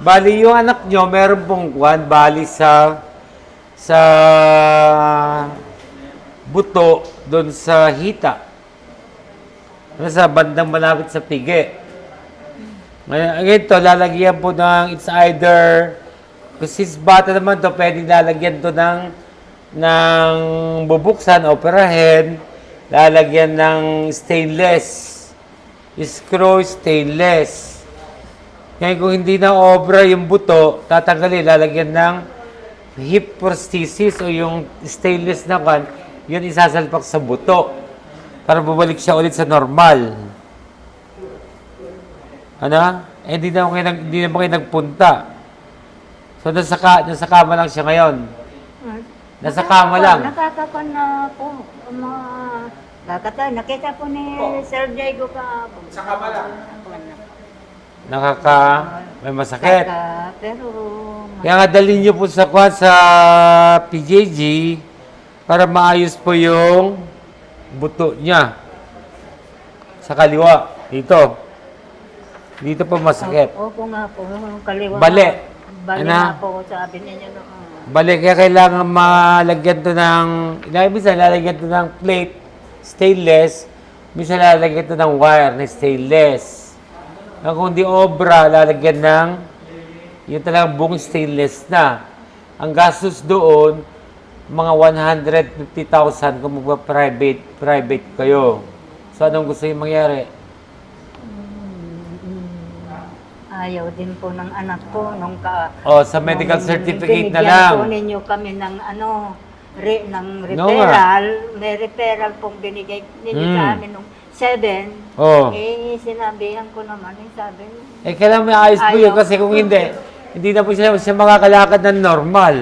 Bali, yung anak nyo, meron pong kwan, bali sa sa buto doon sa hita. Ano sa bandang malapit sa pigi. Ngayon, ito, lalagyan po ng, it's either, kasi bata naman to, pwedeng lalagyan to ng, ng bubuksan, operahin, lalagyan ng stainless. Screw stainless. Ngayon, kung hindi na obra yung buto, tatanggalin, lalagyan ng hip prosthesis o yung stainless na kan, yun isasalpak sa buto para bumalik siya ulit sa normal. Ano? Eh, hindi na kayo, hindi na ba kayo nagpunta. So, nasa, ka, nasa kama lang siya ngayon. Nasa kama lang. Nakakapon na po. Mga kakata. Nakita po ni Sir Diego kahapon. Sa kama lang. Nakaka... May masakit. pero Kaya nga dalhin niyo po sa kwan sa PJG para maayos po yung buto niya. Sa kaliwa. Dito. Dito po masakit. Opo nga po. yung Kaliwa. Bali. Bali Ano? nga po sabi ninyo noon. Balik, kaya kailangan malagyan to ng, ilang minsan lalagyan to ng plate, stainless, minsan lalagyan to ng wire na stainless. Na kung di obra, lalagyan ng, yun talagang buong stainless na. Ang gastos doon, mga 150,000 kung magpa-private private kayo. So, anong gusto yung mangyari? Ayaw din po ng anak ko nung ka... O, sa medical nung certificate na binigyan lang. po ninyo kami ng ano, re, ng No referral. May referral pong binigay ninyo Mm. sa amin nung 7. Oh. Eh, sinabihan ko naman, eh, sabi, Eh, kailangan may ayos po yun Ayaw. kasi kung hindi, hindi na po siya, siya makakalakad ng normal.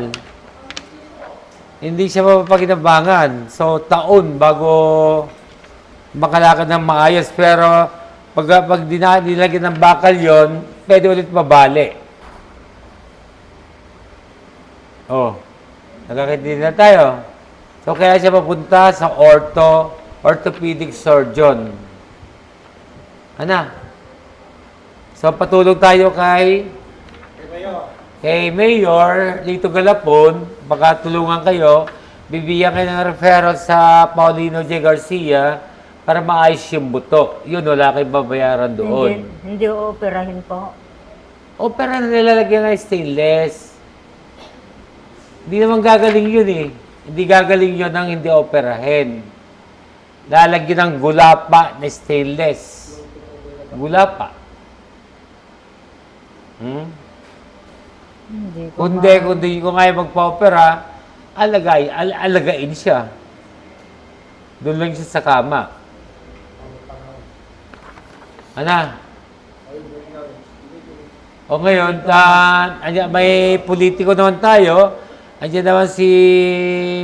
Hindi siya mapapakinabangan. So, taon bago makalakad ng maayos. Pero, pag, pag dina, nilagyan ng bakal yon pwede ulit mabali. Oh, nagkakaintindi na tayo. So, kaya siya papunta sa ortho, orthopedic surgeon. Ano? So, patulog tayo kay kay Mayor Lito Galapon. Baka tulungan kayo. Bibigyan kayo ng referral sa Paulino J. Garcia para maayos yung buto. Yun, wala kayong babayaran doon. hindi, hindi operahin po. Opera na nilalagyan ng stainless. Hindi naman gagaling yun eh. Hindi gagaling yun ang hindi operahin. Lalagyan ng gulapa na stainless. Gulapa. Hmm? Hindi ko Kundi, kundi kung ayaw magpa-opera, alagay, al alagain siya. Doon lang siya sa kama. Ana? O ngayon, ah, andyan, may politiko naman tayo. Andiyan naman si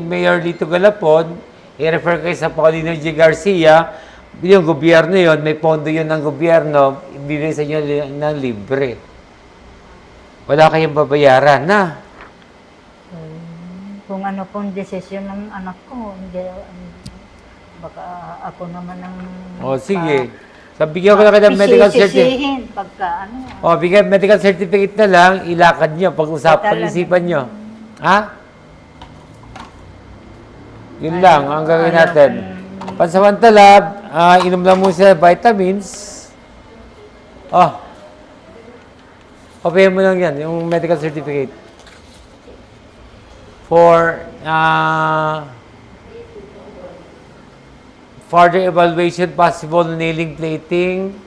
Mayor Lito Galapon. I-refer kayo sa Paulino G. Garcia. Yung gobyerno yon may pondo yun ng gobyerno. Ibigay sa inyo ng libre. Wala kayong babayaran na. Kung ano pong desisyon ng anak ko, hindi, baka ako naman ang... O sige. So, bigyan ko na kayo ng medical certificate. Pagka ano. O, bigyan medical certificate na lang, ilakad nyo, pag-usap, Talaga. pag-isipan nyo. Ha? Yun lang, ang gagawin natin. Pansamantala, ah, inom lang mo sa vitamins. Oh. Papayan mo lang yan, yung medical certificate. For, ah, further evaluation, possible nailing plating,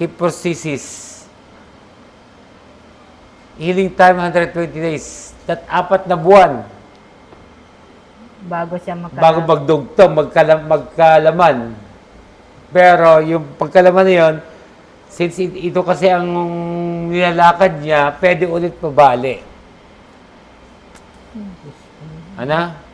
hip prosthesis. Healing time 120 days. That apat na buwan Bago siya magka... bago magdugtong, magkala, magkalaman. Pero yung pagkalaman na yun, since it- ito kasi ang nilalakad niya, pwede ulit pabali. Ano?